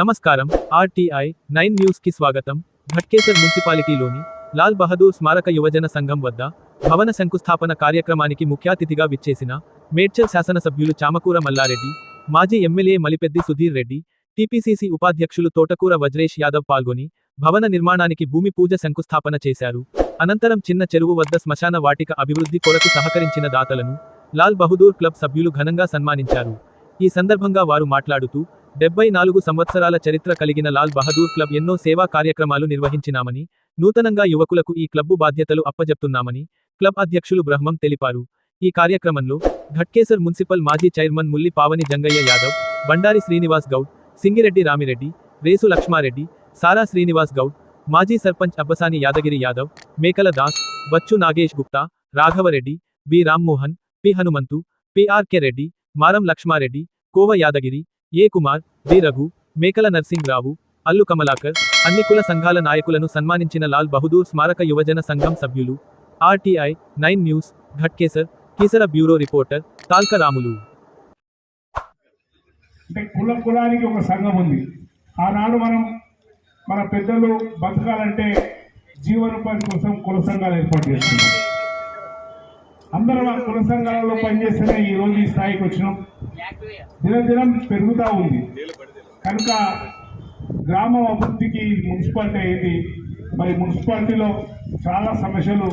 నమస్కారం. RTI nine న్యూస్కి స్వాగతం. భట్కేసర్ మున్సిపాలిటీలోని లాల్ బహదూర్ స్మారక యువజన సంఘం వద్ద భవన శంకుస్థాపన కార్యక్రమానికి ముఖ్య అతిథిగా విచ్చేసిన మేడ్చల్ శాసనసభ్యులు చామకూర మల్లారెడ్డి మాజీ ఎమ్మెల్యే మలిపెద్ది సుధీర్ రెడ్డి టీపీసీసీ ఉపాధ్యక్షులు తోటకూర వజ్రేష్ యాదవ్ పాల్గొని భవన నిర్మాణానికి భూమి పూజ శంకుస్థాపన చేశారు. అనంతరం చిన్న చెరువు వద్ద శ్మశాన వాటిక అభివృద్ధి కొరకు సహకరించిన దాతలను లాల్ బహదూర్ క్లబ్ సభ్యులు ఘనంగా సన్మానించారు. ఈ సందర్భంగా వారు మాట్లాడుతూ డెబ్బై నాలుగు సంవత్సరాల చరిత్ర కలిగిన లాల్ బహదూర్ క్లబ్ ఎన్నో సేవా కార్యక్రమాలు నిర్వహించినామని నూతనంగా యువకులకు ఈ క్లబ్బు బాధ్యతలు అప్పజెప్తున్నామని క్లబ్ అధ్యక్షులు బ్రహ్మం తెలిపారు. ఈ కార్యక్రమంలో ఘట్కేసర్ మున్సిపల్ మాజీ చైర్మన్ ముల్లి పావని జంగయ్య యాదవ్ బండారి శ్రీనివాస్ గౌడ్ సింగిరెడ్డి రామిరెడ్డి రేసు లక్ష్మారెడ్డి సారా శ్రీనివాస్ గౌడ్ మాజీ sarpanch Abbasani Yadagiri Yadav Mekala Das Bachu Nagesh Gupta Raghavareddy B Rammohan P Hanumanthu PRK Reddy Maram Laxmareddy Kova Yadagiri A Kumar B Raghu Mekala Narsingrao Allu Kamalakar అన్ని కుల సంఘాల నాయకులను సన్మానించిన లాల్ బహదూర్ స్మారక యువజన సంఘం సభ్యులు. RTI nine news Ghatkesar Keesara bureau reporter Talkaramulu అంటే కుల కులానికి ఒక సంఘం ఉంది. ఆనాడు మనం మన పెద్దలు బతకాలంటే జీవనోపాధి కోసం కుల సంఘాలు ఏర్పాటు చేసుకున్నాం అందరం ఆ కుల సంఘాలలో పనిచేస్తేనే ఈరోజు ఈ స్థాయికి వచ్చినాం. దినదినం పెరుగుతూ ఉంది. కనుక గ్రామం అభివృద్ధికి మున్సిపాలిటీ అయింది. మరి మున్సిపాలిటీలో చాలా సమస్యలు.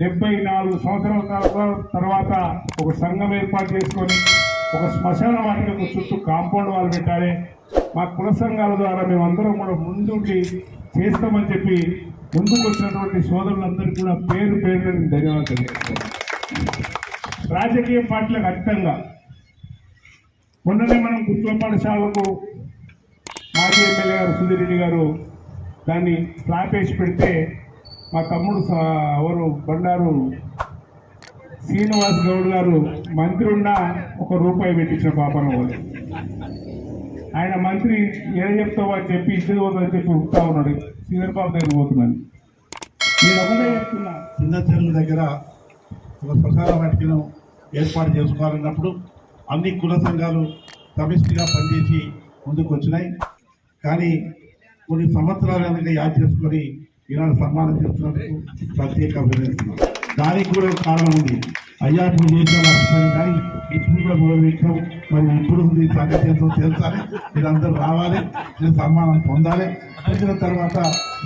డెబ్బై నాలుగు సంవత్సరాల తర్వా- తర్వాత ఒక సంఘం ఏర్పాటు చేసుకొని ఒక శ్మశాన వాటికకు చుట్టూ కాంపౌండ్ వాళ్ళు పెట్టాలి. మా కుల సంఘాల ద్వారా మేమందరం కూడా ముందుండి చేస్తామని చెప్పి ముందుకు వచ్చినటువంటి సోదరులందరికీ కూడా పేరు పేరు ధన్యవాదాలు రాజకీయ పార్టీలకు అతీతంగా మొన్ననే మనం గుర్తుల పాఠశాలకు మాజీ ఎమ్మెల్యే గారు సుధీరెడ్డి గారు దాన్ని స్లాప్ వేసి పెడితే మా తమ్ముడు ఎవరు? బండారు శ్రీనివాస్ గౌడ్ గారు మంత్రి ఉన్న ఒక రూపాయి పెట్టించిన పాపన వాళ్ళు. ఆయన మంత్రి ఏం చెప్తావో అని చెప్పి ఇద్దరు పోతుందని చెప్పి ఉంటా ఉన్నాడు. శ్రీధర్ బాబు దగ్గర పోతున్నాను నేను ఒకటే చెప్తున్నా. చిన్న చెరువు దగ్గర ఒక శ్మశాన వాటికను ఏర్పాటు చేసుకోవాలన్నప్పుడు అన్ని కుల సంఘాలు సమిష్టిగా పనిచేసి ముందుకు వచ్చినాయి. కానీ కొన్ని సంవత్సరాలు కనుక యాద్ చేసుకొని ఈనాడు సన్మానం చేస్తున్నందుకు ప్రత్యేక అభినందన దానికి కూడా కారణం ఉంది. అయ్యా ఇప్పుడు చేసిన కానీ ఇప్పుడు కూడా మొదలుపెట్టాం మరి ఇప్పుడు ఉంది సంగతి ఎంతో తెలుసాలి. మీరందరూ రావాలి నేను సన్మానం పొందాలి. పొందిన తర్వాత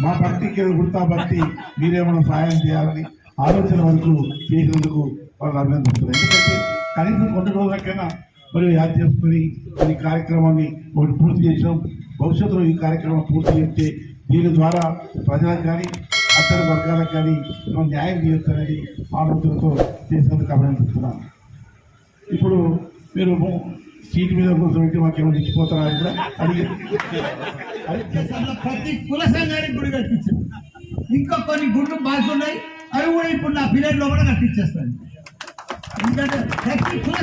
మా భక్తికి గుర్తా భక్తి మీరేమైనా సహాయం చేయాలని ఆలోచన వరకు చేసినందుకు వాళ్ళు అభినందిస్తున్నారు ఎందుకంటే కనీసం కొన్ని రోజులకైనా మరి యాద్ చేసుకొని ఈ కార్యక్రమాన్ని ఒకటి పూర్తి చేసాం భవిష్యత్తులో ఈ కార్యక్రమం పూర్తి చేస్తే దీని ద్వారా ప్రజలకు కానీ అత్తడి వర్గాలకు కానీ ఏమైనా న్యాయం చేయొచ్చనేది ఆలోచనతో చేసినందుకు అభినందిస్తున్నాను. ఇప్పుడు మీరు సీట్ మీద కూర్చోబెట్టి ఏమైనా ఇచ్చిపోతారా అని కూడా అడిగి ప్రతి కుల సంఘానికి గుడి ఇంకా కొన్ని గుళ్ళు బాగున్నాయి. అవి కూడా ఇప్పుడు నా పీరియడ్ కూడా కట్టించేస్తాను. ఎందుకంటే ప్రతి కుల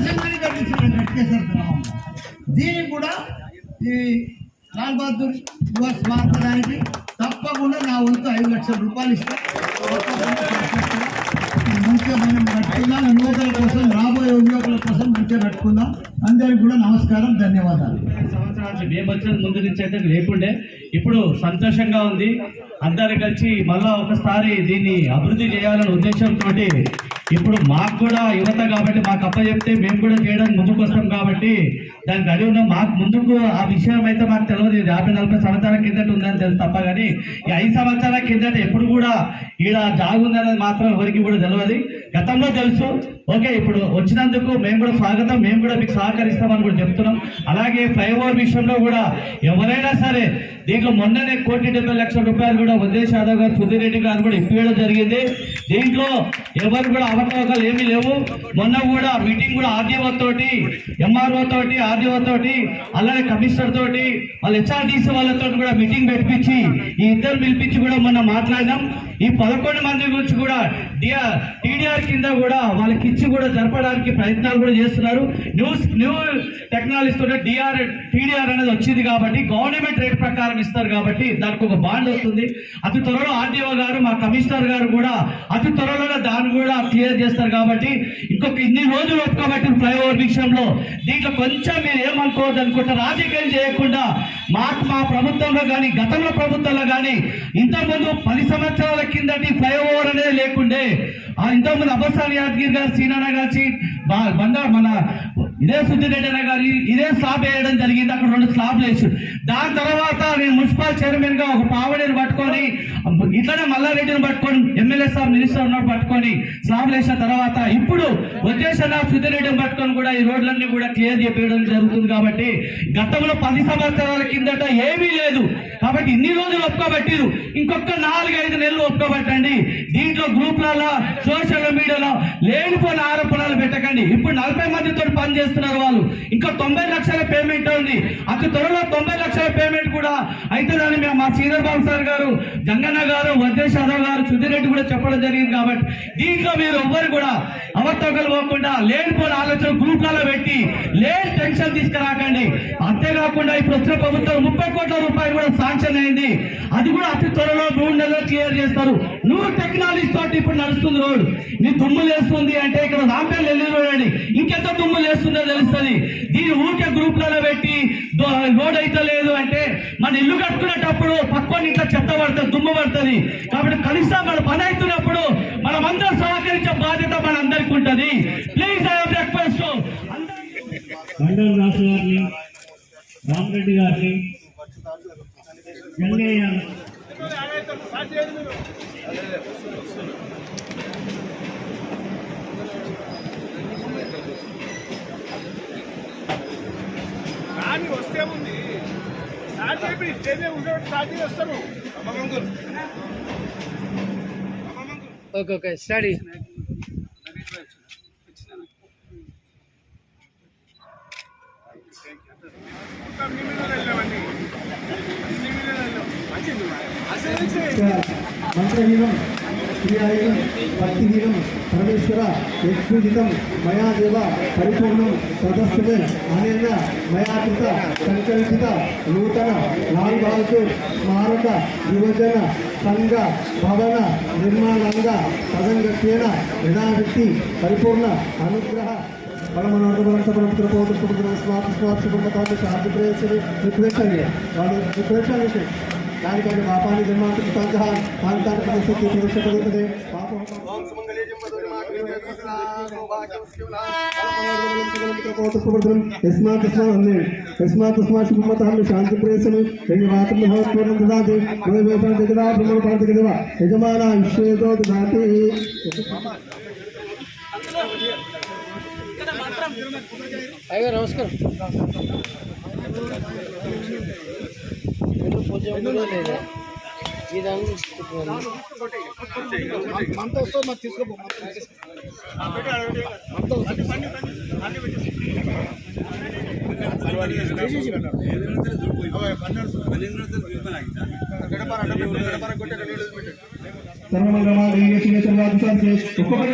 కట్టించిన కట్టేశారు గ్రామంలో దీనికి కూడా ఈ లాల్ బహదూర్ యువ స్మారకానికి తప్పకుండా నా వంతు ఐదు లక్షల రూపాయలు ఇస్తాను మంచిగా మనం కట్టుకుందాం యువకుల కోసం రాబోయే ఉద్యోగుల కోసం మంచిగా కట్టుకుందాం అందరికి కూడా నమస్కారం ధన్యవాదాలు. సంవత్సరాలు నుంచి ముందు నుంచి అయితే లేకుండే ఇప్పుడు సంతోషంగా ఉంది. అందరు కలిసి మళ్ళా ఒకసారి దీన్ని అభివృద్ధి చేయాలనే ఉద్దేశంతో ఇప్పుడు మాకు కూడా యువత కాబట్టి మాకు అప్ప చెప్తే మేము కూడా చేయడానికి ముందుకు వస్తాం కాబట్టి దానికి అడిగి ఉన్నాం మాకు ముందుకు ఆ విషయం అయితే మాకు తెలియదు యాభై నలభై సంవత్సరాల కిందట ఉందని తెలుసు తప్ప కానీ ఈ ఐదు సంవత్సరాల కిందట ఎప్పుడు కూడా ఈడ జాగుందనేది మాత్రం ఎవరికి కూడా తెలియదు గతంలో తెలుసు ఓకే ఇప్పుడు వచ్చినందుకు మేము కూడా స్వాగతం మేము కూడా మీకు సహకరిస్తామని కూడా చెప్తున్నాం. అలాగే ఫ్లైఓవర్ విషయంలో కూడా ఎవరైనా సరే దీంట్లో మొన్ననే కోటి డెబ్బై లక్షల రూపాయలు కూడా ఉదయ్ యాదవ్ గారు సుధీర్ రెడ్డి గారు కూడా ఇప్పించడం జరిగింది. దీంట్లో ఎవరు కూడా అవకతవకలు ఏమీ లేవు. మొన్న కూడా మీటింగ్ కూడా ఆర్డీఓ తోటి ఎంఆర్ఓ తోటి ఆర్డీఓ తోటి అలాగే కమిషనర్ తోటి వాళ్ళ హెచ్ఆర్డీసీ వాళ్ళతో కూడా మీటింగ్ పెట్టించి ఈ ఇద్దరు పిలిపించి కూడా మొన్న మాట్లాడినాం. ఈ పదకొండు మంది గురించి కూడా డిఆర్ టీడీఆర్ కింద కూడా వాళ్ళకి నుంచి కూడా జరపడానికి ప్రయత్నాలు కూడా చేస్తున్నారు. న్యూస్ న్యూ టెక్నాలజీతో డిఆర్ టీడీఆర్ అనేది వచ్చింది కాబట్టి గవర్నమెంట్ రేట్ ప్రకారం ఇస్తారు కాబట్టి దానికి ఒక బాండ్ వస్తుంది. అతి త్వరలో ఆర్డీఓ గారు మా కమిషనర్ గారు కూడా అతి త్వరలోనే దాన్ని కూడా క్లియర్ చేస్తారు కాబట్టి ఇంకొక ఇన్ని రోజులు ఒప్పుకోబట్టిన ఫ్లైఓవర్ విషయంలో దీంట్లో కొంచెం మీరు ఏమనుకోవద్దు అనుకుంటే రాజకీయం చేయకుండా మాకు మా ప్రభుత్వంలో కానీ గతంలో ప్రభుత్వంలో కానీ ఇంతకుముందు పది సంవత్సరాల కిందటి ఫ్లైఓవర్ అనేది లేకుండే ఆ ఇంతకుముందు అబ్బసాని యాదగిరి గారు సీనానా గారి బందా మన ఇదే సుద్దిరెడ్డి గారు ఇదే స్లాబ్ వేయడం జరిగింది. అక్కడ రెండు స్లాబ్లు వేసి. దాని తర్వాత నేను మున్సిపల్ చైర్మన్గా ఒక పావడిని పట్టుకొని ఇట్లనే మల్లారెడ్డిని పట్టుకొని ఎమ్మెల్యే సార్ మినిస్టర్ ఉన్నాడు పట్టుకొని స్లాబ్లు వేసిన తర్వాత ఇప్పుడు వచ్చేసిన సుద్దిరెడ్డిని పట్టుకొని కూడా ఈ రోడ్లన్నీ కూడా క్లియర్ చేయడం జరుగుతుంది కాబట్టి గతంలో పది సంవత్సరాల కిందట ఏమీ లేదు. కాబట్టి ఇన్ని రోజులు ఒప్పుకోబట్టిరు. ఇంకొక నాలుగైదు నెలలు ఒప్పుకోబట్టండి. దీంట్లో గ్రూప్లలో సోషల్ మీడియాలో లేనిపోయిన ఆరోపణలు పెట్టకండి. ఇప్పుడు నలభై మందితో పని చేస్తున్నారు వాళ్ళు. ఇంకా తొంభై లక్షల పేమెంట్ ఉంది. అతి త్వరలో తొంభై లక్షల పేమెంట్ కూడా అవుతుందని మేము మా సీనియర్ బాబు సార్ గారు జంగన్న గారు వద్దేశ్ యాదవ్ గారు సుధీరెడ్డి కూడా చెప్పడం జరిగింది కాబట్టి దీంట్లో మీరు ఎవ్వరు కూడా అవతోకలు పోకుండా లేనిపోయిన ఆలోచన గ్రూప్లలో పెట్టి లేని టెన్షన్ తీసుకురాకండి. అంతేకాకుండా ఇప్పుడు వచ్చిన ప్రభుత్వం ముప్పై కోట్ల రూపాయలు కూడా శాంక్షన్ అయింది. అది కూడా అతి త్వరలో మూడు నెలలో క్లియర్ చేస్తారు. నువ్వు టెక్నాలజీ తోటి ఇప్పుడు నడుస్తుంది రోడ్ నీ దుమ్ము లేస్తుంది అంటే ఇక్కడ రాంపేలు వెళ్ళి చూడండి ఇంకెంత దుమ్ము లేస్తుందో తెలుస్తుంది. దీని ఊరికే గ్రూప్లలో పెట్టి రోడ్ అయితే లేదు అంటే మన ఇల్లు కట్టుకునేటప్పుడు పక్కన ఇట్లా చెత్త పడుతుంది దుమ్ము పడుతుంది. కాబట్టి కనీసం మన పని అవుతున్నప్పుడు మనమందరం సహకరించే బాధ్యత మన అందరికీ ఉంటుంది ప్లీజ్ ఐ రిక్వెస్ట్ రాసు గారిని రామరెడ్డి గారిని కానీ వస్తే ఉంది స్టార్ట్ చేపి స్టేజ్ ఉండేవాడు స్టార్ట్ చేస్తాను. Okay okay. స్టడీ మంత్రహీనం క్రియాయుగం భక్తిహీనం పరమేశ్వర యజ్ఞుజితం మయాదేవ పరిపూర్ణం సదస్సుమే అనేన మయాకృత సంకల్పిత నూతన లాల్ బహదూర్ స్మారక యువజన సంఘ భవన నిర్మాణాంగ పదంగత్యేన యథాశక్తి పరిపూర్ణ అనుగ్రహ. బలమనోర్గబలంతపరంతరపోతుపుత్రం స్మార్ట్ స్మార్ట్ శుభమతాన్ని శాంతి ప్రయత్నం రిక్వెస్ట్ వాళ్ళు రిక్వెస్ట్ ಕಾರ್ಯಕ್ರಮ ಆಪಾನಿ ಧರ್ಮಾಂತ ಪಿತಾಂತಹ ಕಾಂತಾಂತ ಪ್ರದರ್ಶಿಸಿ ಪ್ರದರ್ಶನ ಪಡೆಯುತ್ತದೆ ಯಜಮಾನ ವಿಶ್ವೇದೋ ದಾತಿ ನಮಸ್ಕಾರ ప్రేసమి యది వాతం భవత్పూర్ణం దదాతి భవేపాం ఒక్కొక్కటి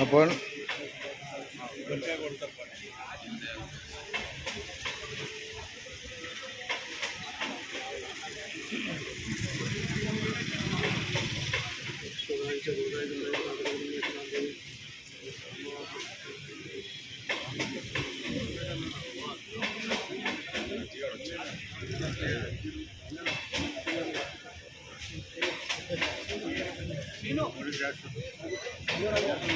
అప్పుడు